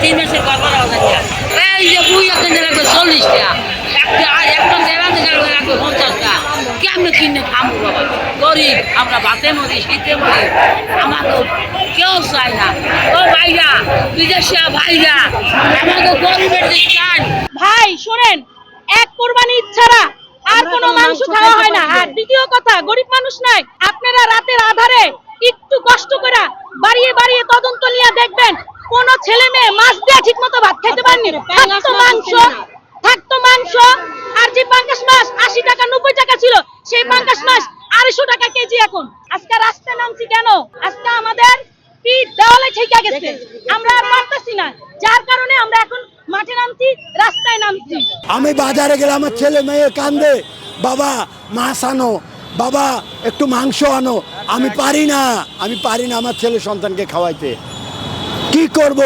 তিন মাসের গড়বড় হাজার টাকা এই যে বুই একটা লাগবে চল্লিশ টাকা। একটা একটা দেড়া দিকে লাগবে পঞ্চাশ টাকা। কেমনে কিনে খামু বাবা? গরিব আমরা বাতে মরি শীতে মরি আমাকে কেউ চায় না। ও ভাইরা বিদেশিয়া ভাইরা আমাকে গরিবের যে চান। ভাই শোনেন এক কোরবানি ছাড়া আর কোনো মাংস খাওয়া হয় না। আর দ্বিতীয় কথা গরিব মানুষ নাই আপনারা রাতের আধারে একটু কষ্ট করে বাড়িয়ে বাড়িয়ে তদন্ত নিয়ে দেখবেন। কোন ছেলে মেয়ে মাছ দিয়ে ঠিক মতো ভাত খেতে পারেনি। থাকতো মাংস থাকতো মাংস আর যে পাঙ্কাশ মাছ আশি টাকা নব্বই টাকা ছিল সেই পাঙ্কাশ মাছ আড়াইশো টাকা কেজি এখন। আজকে রাস্তায় নামছি কেন? আজকে আমাদের পিঠ দেওয়ালে ঠেকে গেছে। আমরা আর পারতেছি না। যার কারণে আমরা এখন মাঠে নামছি রাস্তায় নামছি। আমি বাজারে গেলে আমার ছেলে মেয়ে কান্দে বাবা মাছ আনো বাবা একটু মাংস আনো। আমি পারি না আমি পারি না আমার ছেলে সন্তানকে খাওয়াইতে। কি করব?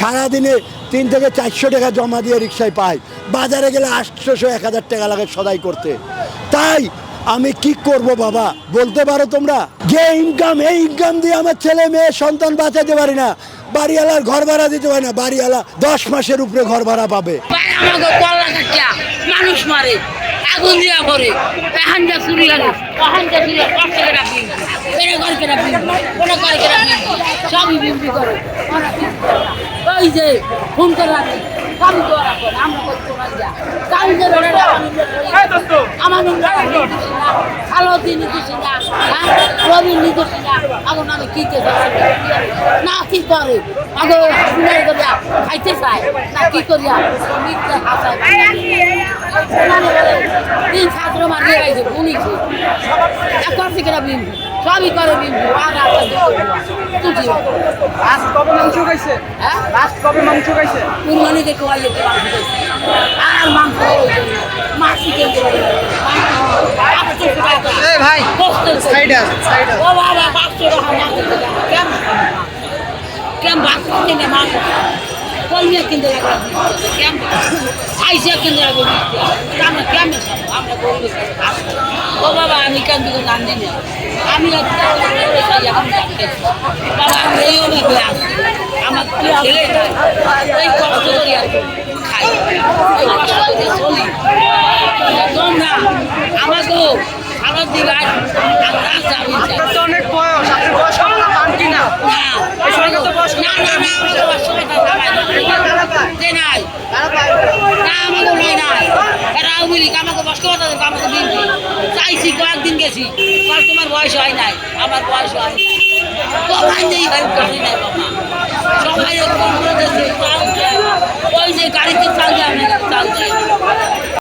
সারাদিনে তিন থেকে চারশো টাকা জমা দিয়ে রিক্সায় পাই। বাজারে গেলে আটশোশো এক হাজার টাকা লাগে সদাই করতে। তাই আমি কি করব বাবা? বলতে পারো তোমরা? যে ইনকাম এই ইনকাম দিয়ে আমার ছেলে, মেয়ে, সন্তান বাঁচাতে পারি না, বাড়িওয়ালার ঘর ভাড়া দিতে পারি না, বাড়িওয়ালা দশ মাসের উপরে ঘর ভাড়া পাবে। মানুষ মারে? ওই যে ফোন করে রাখবি কামি করে রাখবেন আমরা করতে পারি না। কামি করে রাখবেন আমার ভালো দিন দিছি না হ্যাঁ? রবি নিতেছি না এখন আমি কি কে না। কি করে? আগে শুনাই করিয়া খাইতে চায় না কি করিয়া মিথ্যে হাসায় তিন ছাত্র মারিয়ে গেছে পুলিশে একবার থেকে সবই করে বিম আর তুটি আজ কবে মাংস খাইছে? হ্যাঁ? লাস্ট কবে মাংস খাইছে? কুরবানিতে কোয়াই যেতে পারবে আর মাংস মাছ চিকেন ভাই সাইডে আস সাইডে ও বাবা পাঁচশো টাকা মাছ কেমন? কেমন ভাত কিনে মাছ কলমিয়া কিনতে লাগবে কেমন? আইসা কিনতে লাগবে আমরা কেমন আমরা গরিব ও বাবা আমি কেন দিকে জানি না? আমি বাবা আমি এই অনেকে আসি আমার ছেলে নাই। কষ্ট করি আর খাই। কষ্ট করে চলি তোমরা আমাকেও তো অনেক বয়স। আপনার বয়স আমরা পান তো বয়স না না। না আমাকে নাই। না আমাকে লই নাই। এরা মিলি আমাকে বয়স্ক কথা দেবে আমাকে দিন চাইছি কয়েকদিন গেছি। কাল তোমার বয়স হয় নাই। আমার বয়স হয় নাই। তো ভাই নেই ভাই নাই বাবা?